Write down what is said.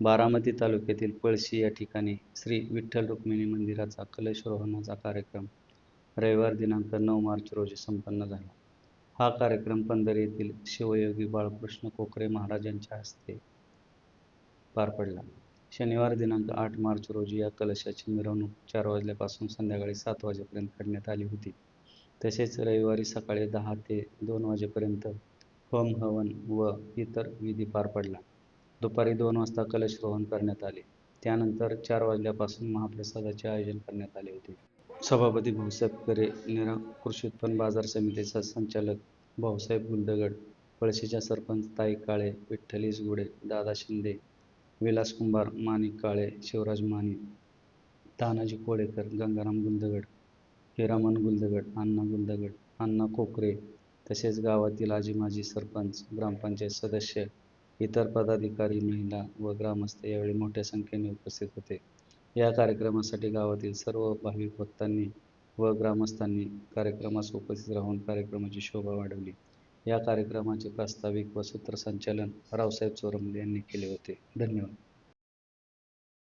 बारामती तालुक्यातील पळशी या ठिकाणी श्री विठ्ठल रुक्मिणी मंदिराचा कलशरोहणाचा कार्यक्रम रविवार दिनांक नऊ मार्च रोजी संपन्न झाला. हा कार्यक्रम पंधर येथील शिवयोगी बाळकृष्ण कोकरे महाराजांच्या हस्ते पार पडला. शनिवार दिनांक आठ मार्च रोजी या कलशाची मिरवणूक चार वाजल्यापासून संध्याकाळी सात वाजेपर्यंत काढण्यात आली होती. तसेच रविवारी सकाळी दहा ते दोन वाजेपर्यंत होम हवन व इतर विधी पार पडला. दुपारी दोन वाजता कलशरोहण करण्यात आले. त्यानंतर चार वाजल्यापासून महाप्रसादाचे आयोजन करण्यात आले होते. सभापती भाऊसाहेब करे निरा कृषी उत्पन्न बाजार समितीचा संचालक भाऊसाहेब गुंदगड पळशीच्या सरपंच ताई काळे विठ्ठलीस गुडे दादा शिंदे विलास कुंभार माणिक काळे शिवराज माने तानाजी कोळेकर गंगाराम गुंदगड हिरामन गुंदगड अण्णा गुंदगड अण्णा कोकरे तसेच गावातील आजी माजी सरपंच ग्रामपंचायत सदस्य इतर पदाधिकारी महिला व ग्रामस्थ यावेळी मोठ्या संख्येने उपस्थित होते. या कार्यक्रमासाठी गावातील सर्व भाविक भक्तांनी व ग्रामस्थांनी कार्यक्रमास उपस्थित राहून कार्यक्रमाची शोभा वाढवली. या कार्यक्रमाचे प्रास्ताविक व सूत्रसंचालन रावसाहेब चोरमल यांनी केले होते. धन्यवाद.